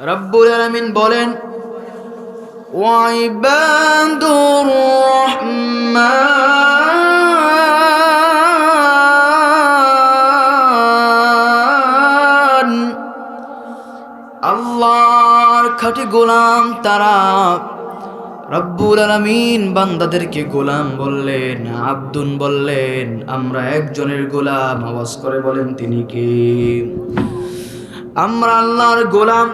রব্বুল আলমিন বলেন ওয়াইবাদুর রহমান। আল্লাহর খাঁটি গোলাম তারা রব্বুল আলামিন বান্দাদেরকে গোলাম বললেন, আব্দুন বললেন, আমরা একজনের গোলাম। আওয়াজ করে বলেন, তিনি কে? আমরা আল্লাহর গোলাম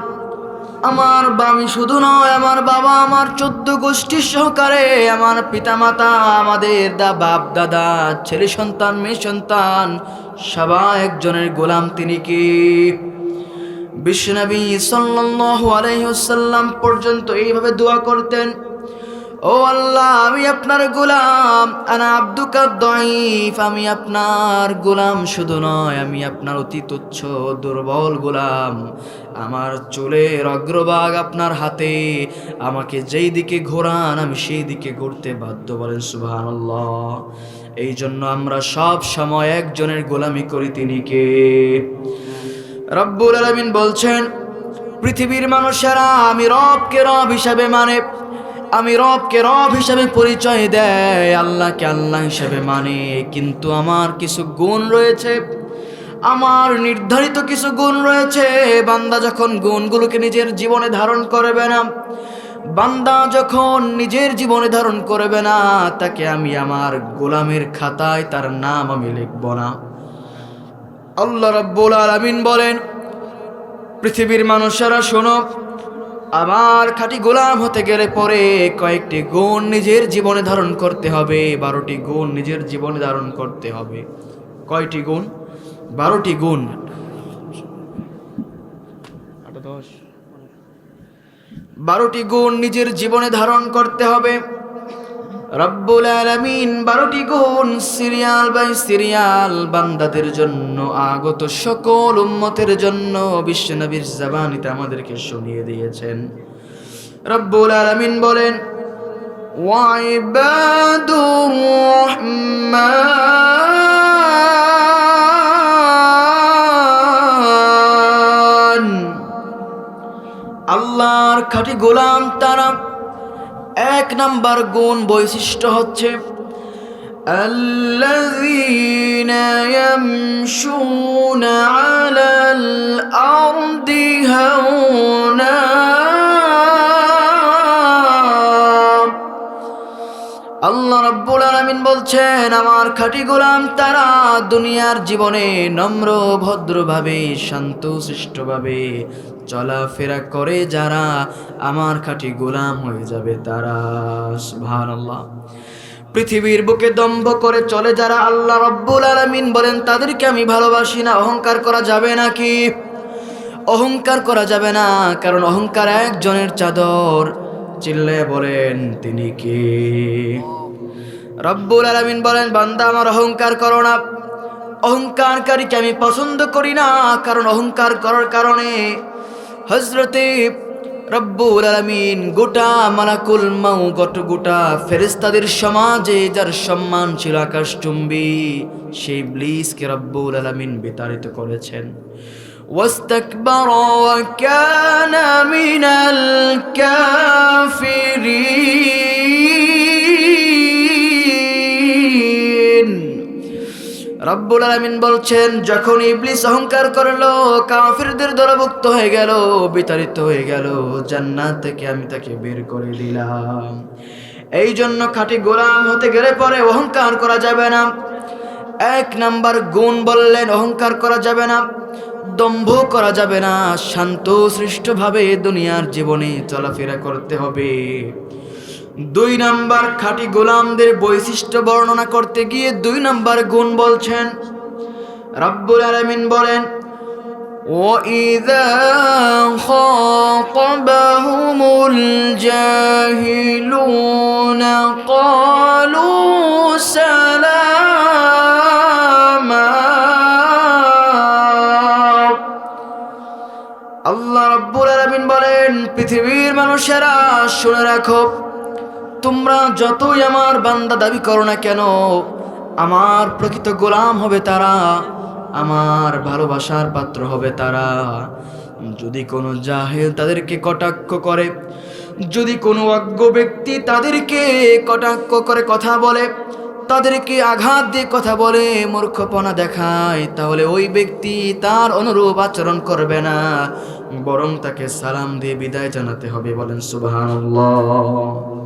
আমার বামি শুধু নয়, আমার বাবা আমার চোদ্দ গোষ্ঠীর সহকারে, আমার পিতামাতা, আমাদের দা বাপ, দাদা, ছেলে সন্তান, মেয়ে সন্তান, সবাই একজনের গোলাম তিনি কি? বিশ্বনবী সাল্লাল্লাহু আলাইহি ওয়াসাল্লাম পর্যন্ত এইভাবে দোয়া করতেন, ও আল্লাহ, আমি আপনার গোলাম, আনা আব্দুকা দঈফ, আমি আপনার গোলাম শুধু নয়, আমি আপনার অতি তুচ্ছ দুর্বল গোলাম। আমার চুলের অগ্রভাগ আপনার হাতে। আমাকে যেই দিকে ঘোরান, আমি সেই দিকে ঘুরতে বাধ্য বলেন, সুবহানাল্লাহ। এই জন্য আমরা সব সময় একজনের গোলামি করি তিনি কে? রব্বুল আলামিন বলছেন, পৃথিবীর মানুষেরা আমি রবকে রব হিসাবে মানে আমি রবকে রব হিসাবে পরিচয় দেয়, আল্লাহকে আল্লাহ হিসাবে মানে। কিন্তু আমার কিছু গুণ রয়েছে। আমার নির্ধারিত কিছু গুণ রয়েছে। বান্দা যখন গুণগুলোকে নিজের জীবনে ধারণ করবে না, বান্দা যখন নিজের জীবনে ধারণ করবে না, তাকে আমি আমার গোলামের খাতায় তার নাম আমি লিখব না। আল্লাহ রাব্বুল আলামিন বলেন, পৃথিবীর মানুষেরা শোনো, আমার খাঁটি গোলাম হতে গেলে পরে কয়েকটি গুণ নিজের জীবনে ধারণ করতে হবে, বারোটি গুণ নিজের জীবনে ধারণ করতে হবে। কয়টি গুণ? বারোটি গুণ। বারোটি গুণ নিজের জীবনে ধারণ করতে হবে। রব্বুল আলামিন বারোটি গুণ সিরিয়াল বাই সিরিয়াল বান্দাদের জন্য আগত সকল উম্মতের জন্য বিশ্বনবীর জাবানিতে আমাদেরকে শুনিয়ে দিয়েছেন। রব্বুল আলামিন বলেন ওয়াইবাদুর রহমান। আল্লাহর খাঁটি গোলাম তারা এক নাম্বার গুণ বৈশিষ্ট্য হচ্ছে الذين يمشون على الأرض هونا বলছেন, আমার খাঁটি গোলাম তারা দুনিয়ার জীবনে নম্র, ভদ্রভাবে, শান্ত শিষ্টভাবে চলাফেরা করে যারা আমার খাঁটি গোলাম হয়ে যাবে তারা। সুবহানাল্লাহ। পৃথিবীর বুকে দম্ভ করে চলে যারা আল্লাহ রব্বুল আলামিন বলেন, তাদেরকে আমি ভালোবাসি না, অহংকার করা যাবে নাকি? অহংকার করা যাবে না, কারণ অহংকার একজনের চাদর চিল্লে বলেন, তিনি কে? রব্বুল আলামিন বলেন বান্দা আমার অহংকার করো না অহংকারকারীকে আমি পছন্দ করি না কারণ অহংকার করার কারণে হজরতে রব্বুল আলামিন গোটা মালাকুল মাউ গট গোটা ফেরেস্তাদের সমাজে যার সম্মান ছিল আকাশচুম্বী সেই ব্লিসকে রব্বুল আলামিন বিতাড়িত করেছেন واستكبر وكان من الكافرين রব্বুল আলামিন বলছেন, যখন ইবলিস অহংকার করল, কাফিরদের দলভুক্ত হয়ে গেল, বিতাড়িত হয়ে গেল, জান্নাত থেকে আমি তাকে বের করে দিলাম। এই জন্য খাঁটি গোলাম হতে গেলে পরে অহংকার করা যাবে না। এক নাম্বার গুণ বললেন, অহংকার করা যাবে না, দম্ভ করা যাবে না, শান্ত, সৃষ্টভাবে দুনিয়ার জীবনে চলাফেরা করতে হবে। দুই নাম্বার খাঁটি গোলামদের বৈশিষ্ট্য বর্ণনা করতে গিয়ে দুই নাম্বার গুণ বলছেন রব্বুল আলামিন বলেন وَإِذَا خَاطَبَهُمُ الْجَاهِلُونَ قَالُوا سَلَامًا আল্লাহ রব্বুল আলামিন বলেন পৃথিবীর মানুষেরা শুনে রাখো তোমরা যতই আমার বান্দা দাবি করো না কেন, আমার প্রকৃত গোলাম হবে তারা, আমার ভালোবাসার পাত্র হবে তারা। যদি কোনো জাহেল তাদেরকে কটাক্ষ করে, যদি কোনো অজ্ঞ ব্যক্তি তাদেরকে কটাক্ষ করে কথা বলে, তাদেরকে আঘাত দিয়ে কথা বলে, মূর্খপনা দেখায়, তাহলে ওই ব্যক্তি তার অনুরূপ আচরণ করবে না। বরং তাকে সালাম দিয়ে বিদায় জানাতে হবে, বলেন সুবহানাল্লাহ।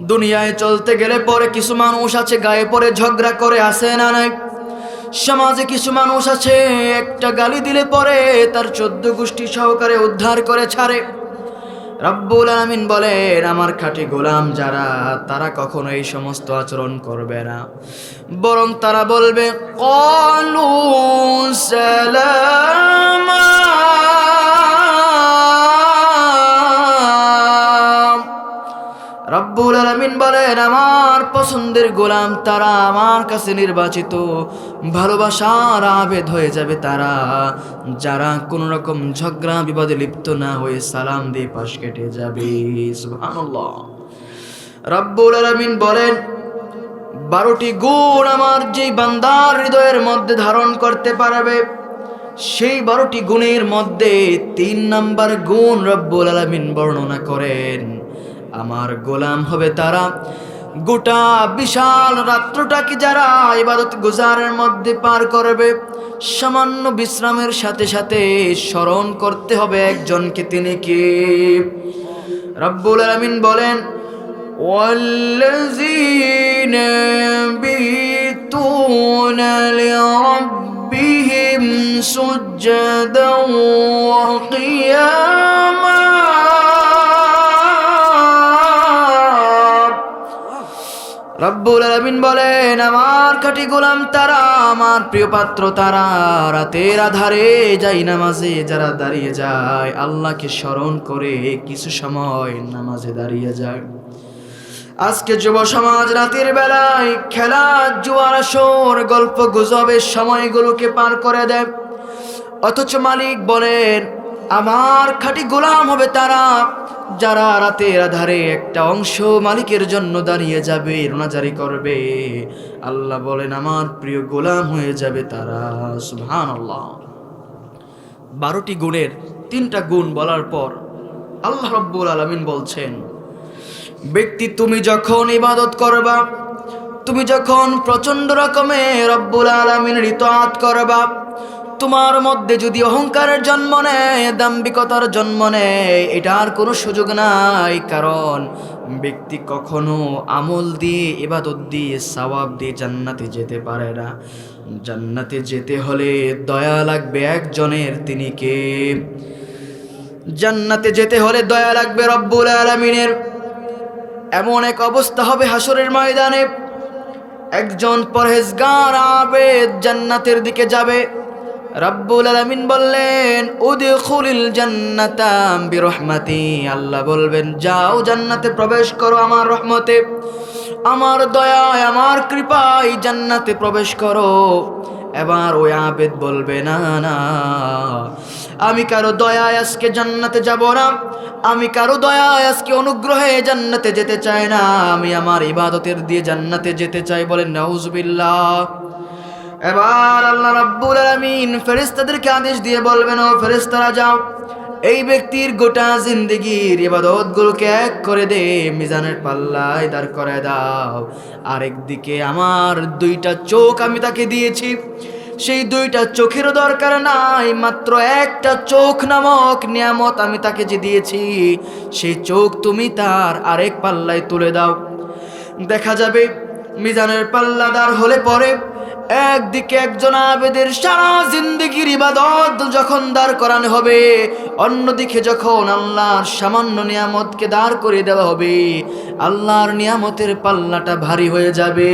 দুনিয়ায় চলতে গেলে পরে কিছু মানুষ আছে, গায়ে পরে ঝগড়া করে আসে না নাই? সমাজে কিছু মানুষ আছে, একটা গালি দিলে পরে তার চোদ্দ গোষ্ঠী সহকারে উদ্ধার করে ছাড়ে। রব্বুল আলামিন বলেন, আমার খাঁটি গোলাম যারা, তারা কখনো এই সমস্ত আচরণ করবে না। বরং তারা বলবে, কলু সালাম রব্বুল আলামিন বলেন, আমার পছন্দের গোলাম তারা আমার কাছে নির্বাচিত। ভালোবাসার আবেদ হয়ে যাবে তারা। যারা কোনো রকম ঝগড়া, বিবাদে লিপ্ত না হয়ে সালাম দিয়ে পাশ কেটে যাবে। রব্বুল আলামিন বলেন, বারোটি গুণ আমার যেই বান্দার হৃদয়ের মধ্যে ধারণ করতে পারবে, সেই বারোটি গুণের মধ্যে তিন নাম্বার গুণ রব্বুল আলামিন বর্ণনা করেন। আমার গোলাম হবে তারা গোটা বিশাল রাত্রটাকে যারা ইবাদত গুজারের মধ্যে পার করবে সামান্য বিশ্রামের সাথে সাথে স্মরণ করতে হবে একজনকে তিনি কি রব্বুল আলামিন বলেন والذين يبيتون لربهم سجدا وقياما রব্বুল আলামিন বলেন, আমার খাঁটি গোলাম তারা, আমার প্রিয় পাত্র তারা। রাতের আধারে যাই নামাজে, যারা দাঁড়িয়ে যায়, আল্লাহকে স্মরণ করে কিছু সময় নামাজে দাঁড়িয়ে যায়। আজকে যুব সমাজ রাতের বেলায় খেলা, জুয়ার আসর, গল্প গুজবের সময়গুলোকে পার করে দেয়। অথচ মালিক বলেন আমার খাঁটি গোলাম হবে তারা, যারা রাতের আধারে একটা অংশ মালিকের জন্য দাঁড়িয়ে যাবে রোনাজারি করবে। আল্লাহ বলেন, আমার প্রিয় গোলাম হয়ে যাবে তারা। সুহান আল্লাহ বারোটি গুণের তিনটা গুণ বলার পর আল্লাহ রব্বুল আলমিন বলছেন, ব্যক্তি, তুমি যখন ইবাদত করবা, তুমি যখন প্রচণ্ড রকমের রব্বুল আলমিনের ইতাত করবা তোমার মধ্যে যদি অহংকারের জন্ম নেয় দাম্বিকতার জন্ম নেয় এটার কোনো সুযোগ নাই। কারণ ব্যক্তি কখনো আমল দিয়ে, ইবাদত দিয়ে, সওয়াব দিয়ে জান্নাতে যেতে পারে না। জান্নাতে যেতে হলে দয়া লাগবে একজনের, তিনি কে? জান্নাতে যেতে হলে দয়া লাগবে রব্বুল আলমিনের। এমন এক অবস্থা হবে হাসরের ময়দানে। একজন পরহেজগার আবেদ জান্নাতের দিকে যাবে। রব্বুল আলামিন বললেন, উদখুলিল জান্নাতা বিরহমাতি। আল্লাহ বলবেন, যাও জান্নাতে প্রবেশ করো আমার রহমতে। আমার দয়ায়, আমার কৃপায় জান্নাতে প্রবেশ করো। এবার ওই আবেদ বলবে, না না, আমি কারও দয়ায় আজকে জান্নাতে যাব না। আমি কারও দয়ায় আজকে অনুগ্রহে জান্নাতে যেতে চাই না। আমি আমার ইবাদতের দিয়ে জান্নাতে যেতে চাই বলেন নাউজুবিল্লাহ। এবার আল্লাহ রাব্বুল আলামিন ফেরেশতাদেরকে আদেশ দিয়ে বলবেন, ও ফেরেশতারা, যাও। এই ব্যক্তির গোটা জিন্দগির ইবাদত গুলোকে এক করে দে, মিজানের পাল্লায় দাঁড় করে দাও। আরেক দিকে আমার দুইটা চোখ আমি তাকে দিয়েছি। সেই দুইটা চোখেরও দরকার নাই, মাত্র একটা চোখ নামক নিয়ামত আমি তাকে যে দিয়েছি সেই চোখ তুমি তার আরেক পাল্লায় তুলে দাও। দেখা যাবে, মিজানের পাল্লাদার হলে পরে একদিকে একজন আবেদের সারা জিন্দগির ইবাদত যখন দাঁড় করানো হবে, অন্যদিকে যখন আল্লাহর সামান্য নিয়ামতকে দাঁড় করে দেওয়া হবে, আল্লাহর নিয়ামতের পাল্লাটা ভারী হয়ে যাবে।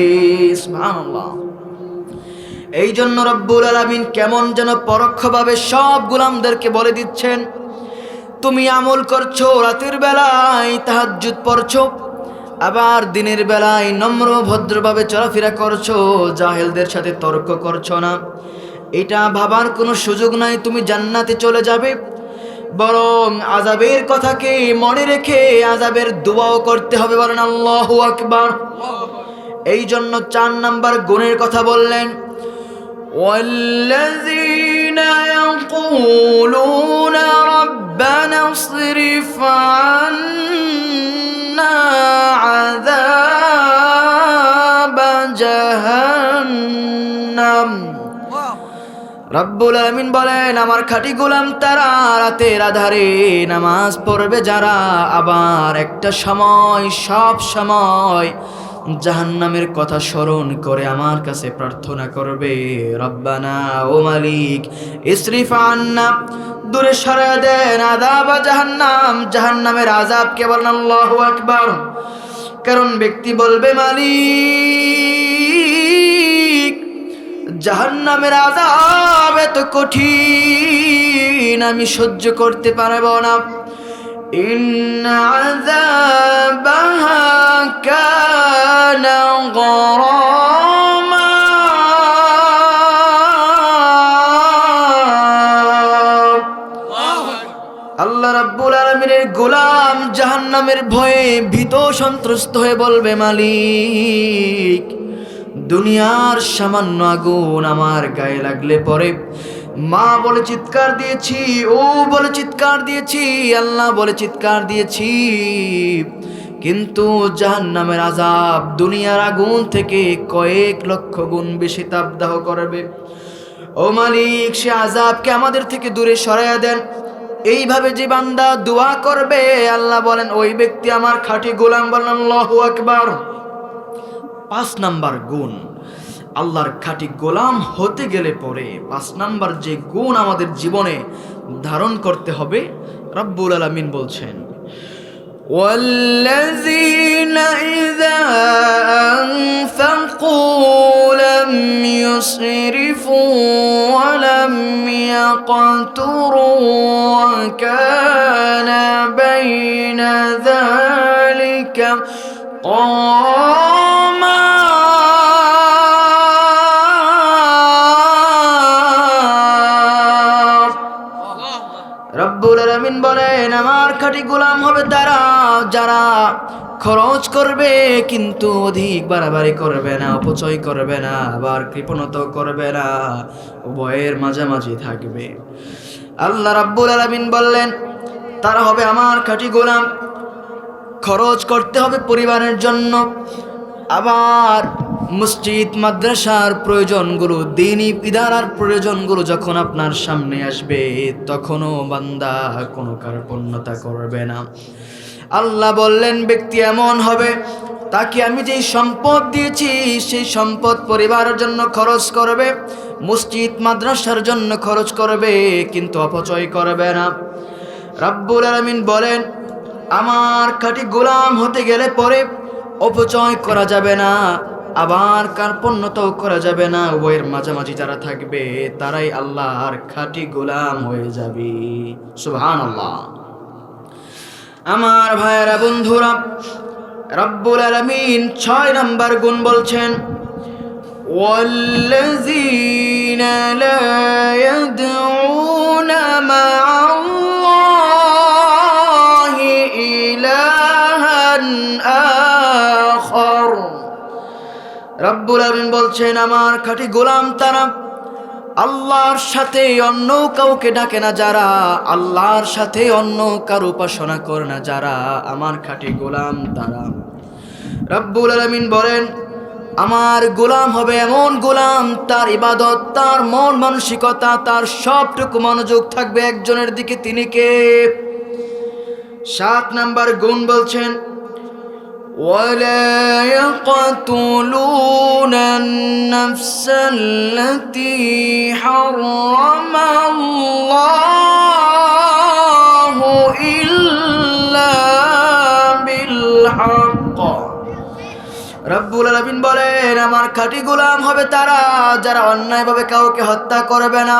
এই জন্য রব্বুল আলামিন কেমন যেন পরোক্ষভাবে সব গুলামদেরকে বলে দিচ্ছেন, তুমি আমল করছ রাতের বেলায়, তাহাজ্জুদ পড়ছো আবার দিনের বেলায় নম্র ভদ্রভাবে চলাফেরা করছো জাহেলদের সাথে তর্ক করছো না এটা ভাবার কোনো সুযোগ নাই তুমি জান্নাতে চলে যাবে বরং আজাবের কথাকে মনে রেখে আজাবের দোয়াও করতে হবে বলেন আল্লাহ আকবার এই জন্য চার নাম্বার গুণের কথা বললেন والذين الذين يقولون ربنا اصرف عنا عذاب جهنم রব্বুল আলমিন বলেন আমার খাঁটি গোলাম তারা রাতের আধারে নামাজ পড়বে যারা আবার একটা সময় সব সময় জাহান্নামের কথা স্মরণ করে আমার কাছে প্রার্থনা করবে, রব্বানা ও মালিক, ইসরিফ আন্না, দূরে সরায় দেন আদাব জাহান্নাম, জাহান্নামের আজাব কেবল আল্লাহু আকবার। কারণ ব্যক্তি বলবে, মালিক, জাহান্নামের আজাব এত কঠিন, আমি সহ্য করতে পারব না। إن عذابها كان غراما আল্লাহ রাব্বুল আলমিনের গোলাম জাহান্নামের ভয়ে ভীত সন্ত্রস্ত হয়ে বলবে মালিক দুনিয়ার সামান্য আগুন আমার গায়ে লাগলে পরে মা বলে চিৎকার দিয়েছি, ও বলে চিৎকার দিয়েছি, আল্লাহ বলে চিৎকার দিয়েছি। কিন্তু জাহান্নামের আজাব দুনিয়ার আগুন থেকে কয়েক লক্ষ গুণ বেশি তাপদাহ করবে। ও মালিক, সে আজাবকে আমাদের থেকে দূরে সরাইয়া দেন। এইভাবে যে বান্দা দোয়া করবে, আল্লাহ বলেন, ওই ব্যক্তি আমার খাঁটি গোলাম বলেন, আল্লাহু আকবার। পাঁচ নাম্বার গুণ। আল্লাহর খাঁটি গোলাম হতে গেলে পরে পাঁচ নাম্বার যে গুণ আমাদের জীবনে ধারণ করতে হবে রব্বুল আলমিন বলছেন والذين إذا أنفقوا لم يسرفوا ولم يقتروا وكان بين ذلك قاما খাঁটি গোলাম হবে তারা যারা খরচ করবে, কিন্তু অধিক বাড়াবাড়ি করবে না, অপচয় করবে না, আবার কৃপণত করবে না, উভয়ের মাঝামাঝি থাকবে। আল্লাহ রাব্বুল আলামিন বললেন, তারা হবে আমার খাঁটি গোলাম। খরচ করতে হবে পরিবারের জন্য। আবার মসজিদ, মাদ্রাসার প্রয়োজনগুলো দিনই ইদারার প্রয়োজনগুলো যখন আপনার সামনে আসবে, তখনও বান্দা কোনো কার্পণ্যতা করবে না। আল্লাহ বললেন, ব্যক্তি এমন হবে, তাকে আমি যেই সম্পদ দিয়েছি, সেই সম্পদ পরিবারের জন্য খরচ করবে, মসজিদ, মাদ্রাসার জন্য খরচ করবে, কিন্তু অপচয় করবে না। রাব্বুল আলামিন বলেন, আমার খাঁটি গোলাম হতে গেলে পরে অপচয় করা যাবে না। আবার কার্পণ্যতাও করা যাবে না উভয়ের মাঝামাঝি যারা থাকবে তারাই আল্লাহর খাঁটি গোলাম হয়ে যাবে সুবহান আল্লাহ আমার ভাইয়েরা বন্ধুরা রব্বুল আলামিন ছয় নাম্বার গুণ বলছেন والذين لا يدعون مع الله إلها آخر রব্বুল আলামিন বলছেন, আমার খাঁটি গোলাম তারা আল্লাহর সাথে অন্য কাউকে ডাকে না, যারা আল্লাহর সাথে অন্য কারও উপাসনা করে না, যারা আমার খাঁটি গোলাম তারা। রব্বুল আলমিন বলেন, আমার গোলাম হবে এমন গোলাম, তার ইবাদত, তার মন মানসিকতা, তার সবটুকু মনোযোগ থাকবে একজনের দিকে, তিনি কে? সাত নাম্বার গুণ বলছেন ولا يقتلون النفس التي حرم الله إلا بالحق রব্বুল আলামিন বলেন আমার খাঁটি গোলাম হবে তারা যারা অন্যায়ভাবে কাউকে হত্যা করবে না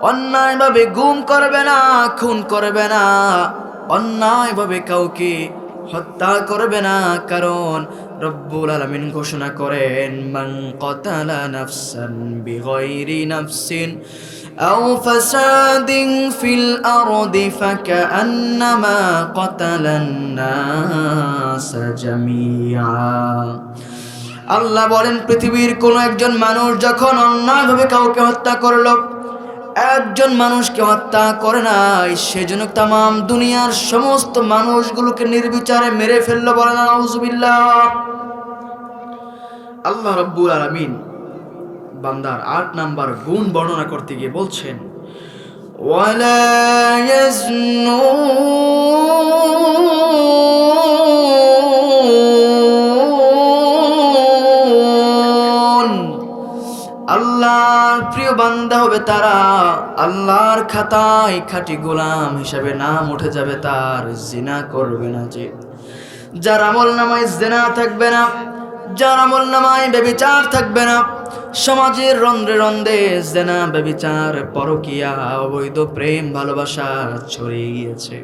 অন্যায়ভাবে গুম করবে না খুন করবে না অন্যায়ভাবে কাউকে হত্যা করবে না কারণ রব্বুল আলামিন ঘোষণা করেন মান কতালা নাফসান বিগাইরি নাফসিন أو فساد في الأرض فكأنما قتل الناس جميعا আল্লাহ বলেন পৃথিবীর কোন একজন মানুষ যখন অন্যায়ভাবে কাউকে হত্যা করলো একজন মানুষকে হত্যা করে নাই, সেজন্য তাম দুনিয়ার সমস্ত মানুষগুলোকে নির্বিচারে মেরে ফেলল বলে না আল্লাহ রব্বুল আলমিন বান্দার আট নাম্বার গুণ বর্ণনা করতে গিয়ে বলছেন, ওয়ালা ইয়াজনুন বান্দা হবে তারা আল্লাহর খাতায় খাটি গোলাম হিসাবে নাম উঠে যাবে, তার জিনা করবে না যে। যার আমল নামায় জেনা থাকবে না, যার আমল নামায় বেবিচার থাকবে না, সমাজের রন্ধ্রে রন্ধ্রে জেনা বেবিচার পরকিয়া, অবৈধ প্রেম, ভালোবাসা ছড়িয়ে গিয়েছে।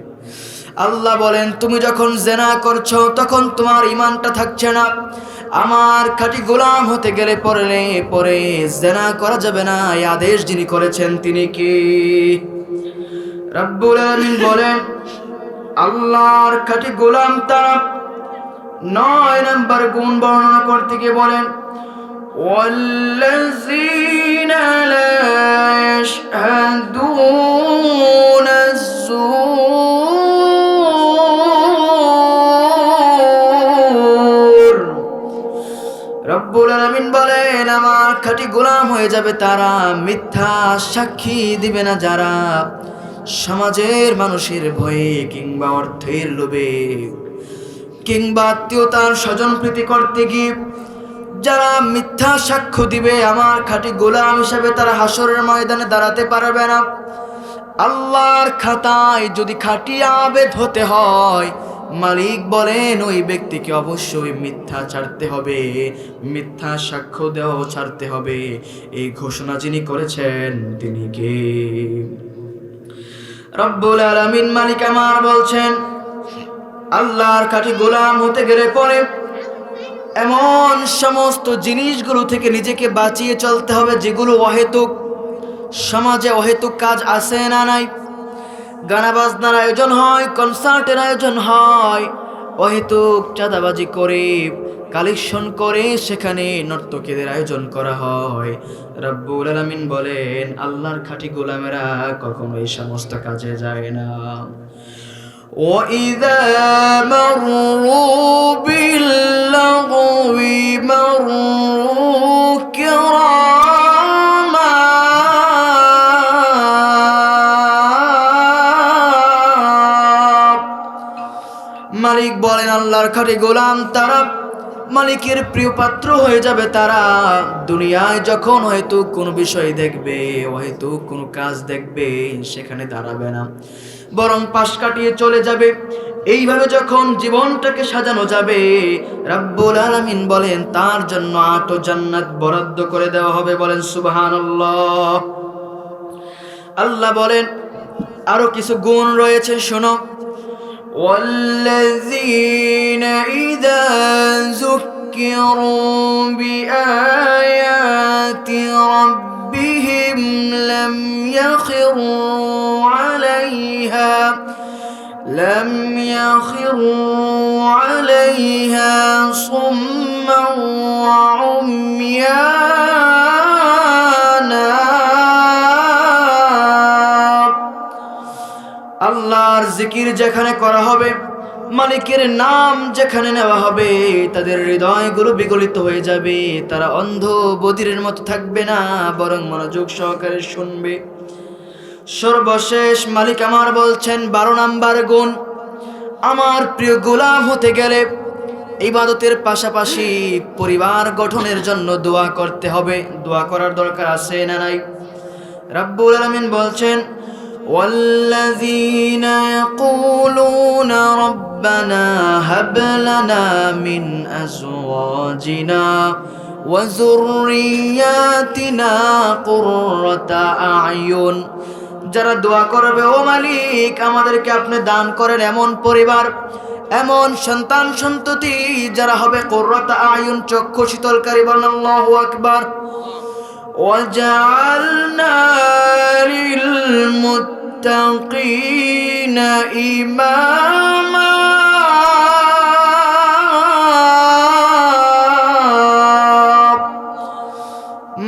আল্লাহ বলেন তুমি যখন জেনা করছো তখন তোমার ইমানটা থাকছে না আমার খাঁটি গোলাম হতে গেলে পরে পরে জেনা করা যাবে না এই আদেশ যিনি করেছেন তিনি কি রব্বুল আলামিন বলেন আল্লাহর খাঁটি গোলাম তারা নয় নাম্বার গুণ বর্ণনা করতে গিয়ে বলেন والذين لا يشهدون الزور রব্বুল আলামিন বলেন, আমার খাঁটি গোলাম হয়ে যাবে তারা, মিথ্যা সাক্ষী দিবে না যারা। সমাজের মানুষের ভয়ে কিংবা অর্থের লোভে কিংবা আত্মীয়তার স্বজন প্রীতি করতে গিয়ে যারা মিথ্যা সাক্ষ্য দিবে, আমার খাঁটি গোলাম হিসাবে তারা হাসরের ময়দানে দাঁড়াতে পারবে না। আল্লাহর খাতায় যদি খাঁটি আবেদ হতে হয় মালিক বলেন, ওই ব্যক্তিকে অবশ্যই মিথ্যা ছাড়তে হবে। মিথ্যা সাক্ষ্য দেওয়াও ছাড়তে হবে। এই ঘোষণা যিনি করেছেন, তিনি কে? রব্বুল আলামিন মালিক আমার বলছেন, আল্লাহর কাঠি গোলাম হতে গেলে পরে এমন সমস্ত জিনিসগুলো থেকে নিজেকে বাঁচিয়ে চলতে হবে যেগুলো অহেতুক, সমাজে অহেতুক কাজ আছে না নাই। গানা বাজনার আয়োজন হয় কনসার্টের আয়োজন হয় অহেতুক চাঁদাবাজি করে কালেকশন করে সেখানে নর্তকীদের আয়োজন করা হয় রব্বুল আলামিন বলেন আল্লাহর খাঁটি গোলামেরা কখনো এই সমস্ত কাজে যায় না وإذا مروا باللغو مروا كراما আল্লাহর খাটি গোলাম তারা মালিকের প্রিয় পাত্র হয়ে যাবে তারা। দুনিয়ায় যখন হয়তো কোনো বিষয় দেখবে, হয়তো কোনো কাজ দেখবে, সেখানে দাঁড়াবে না। বরং পাশ কাটিয়ে চলে যাবে। এইভাবে যখন জীবনটাকে সাজানো যাবে, রাব্বুল আলামিন বলেন, তার জন্য আট জান্নাত বরাদ্দ করে দেওয়া হবে বলেন সুবহানাল্লাহ। আল্লাহ বলেন, আরও কিছু গুণ রয়েছে, শোনো। والذين إذا ذكروا بآيات ربهم لم يخروا عليها لم يخروا عليها صما وعميانا জিকির যেখানে করা হবে, মালিকের নাম যেখানে নেওয়া হবে, তাদের হৃদয়গুলো বিগলিত হয়ে যাবে। তারা অন্ধ বদিরের মতো থাকবে না, বরং মনোযোগ সহকারে শুনবে। সর্বশেষ মালিক আমার বলছেন, বারো নাম্বার গুণ, আমার প্রিয় গোলাম হতে গেলে ইবাদতের পাশাপাশি পরিবার গঠনের জন্য দোয়া করতে হবে। দোয়া করার দরকার আছে না নাই? রাব্বুল আলামিন বলছেন والذين يقولون ربنا هب لنا من أزواجنا وذرياتنا قرة أعين যারা দোয়া করবে ও মালিক আমাদেরকে আপনি দান করেন এমন পরিবার এমন সন্তান সন্ততি যারা হবে কোর্রতা আয়ুন চক্ষু শীতলকারী বলেন আল্লাহু আকবার وجعلنا للمتقين إماما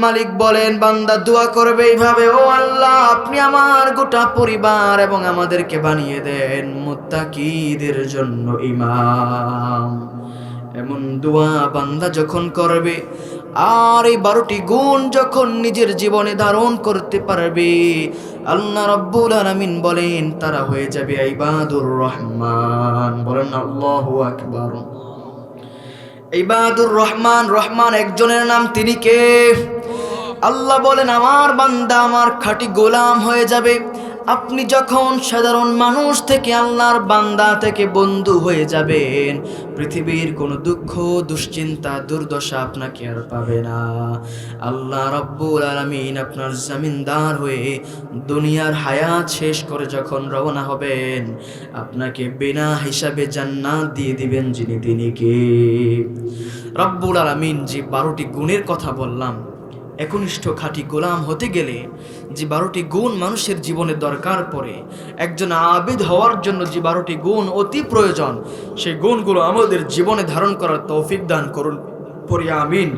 মালিক মালিক বলেন বান্দা দোয়া করবে এইভাবে ও আল্লাহ আপনি আমার গোটা পরিবার এবং আমাদেরকে বানিয়ে দেন মুত্তাকিদের জন্য ইমাম এমন দোয়া বান্দা যখন করবে আর এই বারোটি গুণ যখন নিজের জীবনে ধারণ করতে পারবে, আল্লাহ রব্বুল আলামিন বলেন, তারা হয়ে যাবে ইবাদুর রহমান। বলেন আল্লাহু আকবার। ইবাদুর রহমান রহমান একজনের নাম তিনি কে? আল্লাহ বলেন, আমার বান্দা, আমার খাঁটি গোলাম হয়ে যাবে। আপনি যখন সাধারণ মানুষ থেকে আল্লাহর বান্দা থেকে বন্ধু হয়ে যাবেন, পৃথিবীর কোনো দুঃখ, দুশ্চিন্তা, দুর্দশা আপনাকে আর পাবে না। আল্লাহ রব্বুল আলমিন আপনার জামিনদার হয়ে দুনিয়ার হায়াত শেষ করে যখন রওনা হবেন, আপনাকে বিনা হিসাবে জান্নাত দিয়ে দিবেন যিনি তিনি কে। রব্বুল আলমিন যে বারোটি গুণের কথা বললাম একনিষ্ঠ খাঁটি গোলাম হতে গেলে যে বারোটি গুণ মানুষের জীবনে দরকার পড়ে, একজন আবিদ হওয়ার জন্য যে বারোটি গুণ অতি প্রয়োজন, সেই গুণগুলো আমাদের জীবনে ধারণ করার তৌফিক দান করুন। পড়ি আমিন।